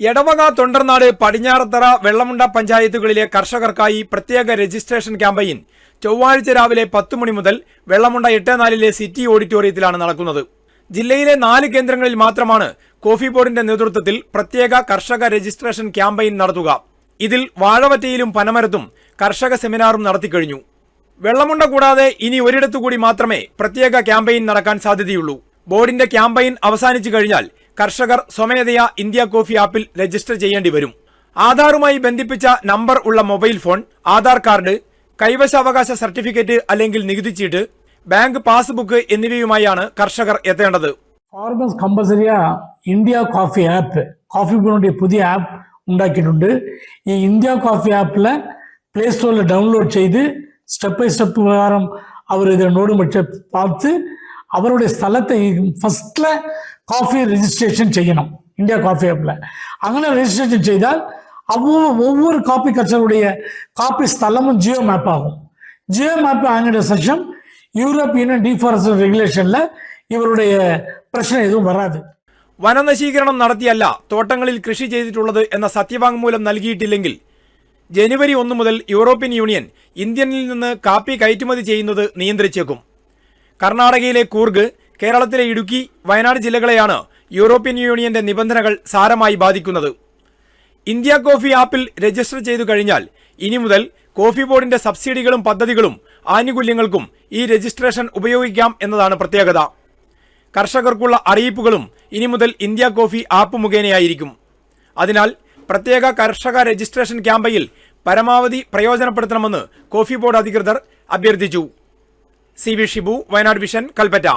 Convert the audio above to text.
എടവക തൊണ്ടർനാട് പടിഞ്ഞാറത്തറ വെള്ളമുണ്ട പഞ്ചായത്തുകളിലെ കർഷകർക്കായി പ്രത്യേക രജിസ്ട്രേഷൻ ക്യാമ്പയിൻ. ചൊവ്വാഴ്ച രാവിലെ പത്ത് മണി മുതൽ വെള്ളമുണ്ട എട്ടേനാലിലെ സിറ്റി ഓഡിറ്റോറിയത്തിലാണ് നടക്കുന്നത്. ജില്ലയിലെ നാല് കേന്ദ്രങ്ങളിൽ മാത്രമാണ് കോഫി ബോർഡിന്റെ നേതൃത്വത്തിൽ പ്രത്യേക കർഷക രജിസ്ട്രേഷൻ ക്യാമ്പയിൻ നടത്തുക. ഇതിൽ വാഴവറ്റയിലും പനമരത്തും കർഷക സെമിനാറും നടത്തിക്കഴിഞ്ഞു വെള്ളമുണ്ട കൂടാതെ ഇനി ഒരിടത്തുകൂടി മാത്രമേ പ്രത്യേക ക്യാമ്പയിൻ നടക്കാൻ സാധ്യതയുള്ളൂ. ബോർഡിന്റെ ക്യാമ്പയിൻ അവസാനിച്ചു കഴിഞ്ഞാൽ കർഷകർ സ്വമേധയാ ഇന്ത്യ കോഫി ആപ്പിൽ രജിസ്റ്റർ ചെയ്യേണ്ടി വരും. ആധാറുമായി ബന്ധിപ്പിച്ച നമ്പർ ഉള്ള മൊബൈൽ ഫോൺ ആധാർ കാർഡ് കൈവശാവകാശ സർട്ടിഫിക്കറ്റ് അല്ലെങ്കിൽ നികുതി ചീട്ട് ബാങ്ക് പാസ്ബുക്ക് എന്നിവയുമായാണ് കർഷകർ എത്തേണ്ടത്. ഫാർമേഴ്സ് കമ്പൽസറിയാ ഇന്ത്യ കോഫി ആപ്പ് കോഫി ബോർഡിന്റെ പുതിയ ആപ്പ് ഉണ്ടാക്കിയിട്ടുണ്ട്. ഈ ഇന്ത്യ കോഫി ആപ്പിൽ പ്ലേ സ്റ്റോറിൽ ഡൗൺലോഡ് ചെയ്ത് സ്റ്റെപ്പ് ബൈ സ്റ്റെപ്പ് പ്രകാരം അവർ ഇതിനോട് പക്ഷെ പാർത്ത് அவருடைய സ്ഥലത്തെ ഫസ്റ്റിലെ കോഫി രജിസ്ട്രേഷൻ ചെയ്യണം ഇന്ത്യ കോഫി ആപ്പിൽ അങ്ങനെ രജിസ്ട്രേഷൻ ചെയ്താൽ ஒவ்வொரு ஒவ்வொரு காப்பி கட்சருடைய காப்பி ஸ்தலமும் ஜியோ மேப் ஆகும் geo map ஆங்கிற section Europe union டிஃபாரஸ்ட் ரெகுலேஷனில் இவருடைய பிரச்சனை எதுவும் வராது വനനശീകരണം നടത്തിയല്ല തോട്ടങ്ങളിൽ കൃഷി ചെയ്തിട്ടുള്ളത് എന്ന സത്യവാങ്മൂലം നൽകിയിട്ടില്ലെങ്കിൽ ജനുവരി ഒന്ന് മുതൽ യൂറോപ്യൻ യൂണിയൻ ഇന്ത്യനിൽ നിന്ന് കാപ്പി കയറ്റുമതി ചെയ്യുന്നത് നിയന്ത്രിച്ചേക്കും കർണാടകയിലെ കൂർഗ് കേരളത്തിലെ ഇടുക്കി വയനാട് ജില്ലകളെയാണ് യൂറോപ്യൻ യൂണിയന്റെ നിബന്ധനകൾ സാരമായി ബാധിക്കുന്നത്. ഇന്ത്യ കോഫി ആപ്പിൽ രജിസ്റ്റർ ചെയ്തു കഴിഞ്ഞാൽ ഇനി മുതൽ കോഫി ബോർഡിന്റെ സബ്സിഡികളും പദ്ധതികളും ആനുകൂല്യങ്ങൾക്കും ഈ രജിസ്ട്രേഷൻ ഉപയോഗിക്കാം എന്നതാണ് പ്രത്യേകത. കർഷകർക്കുള്ള അറിയിപ്പുകളും ഇനി മുതൽ ഇന്ത്യ കോഫി ആപ്പ് മുഖേനയായിരിക്കും. അതിനാൽ പ്രത്യേക കർഷക രജിസ്ട്രേഷൻ ക്യാമ്പയിൽ പരമാവധി പ്രയോജനപ്പെടുത്തണമെന്ന് കോഫി ബോർഡ് അധികൃതർ അഭ്യർത്ഥിച്ചു. C V Shibu Wayanad vision Kalpetta.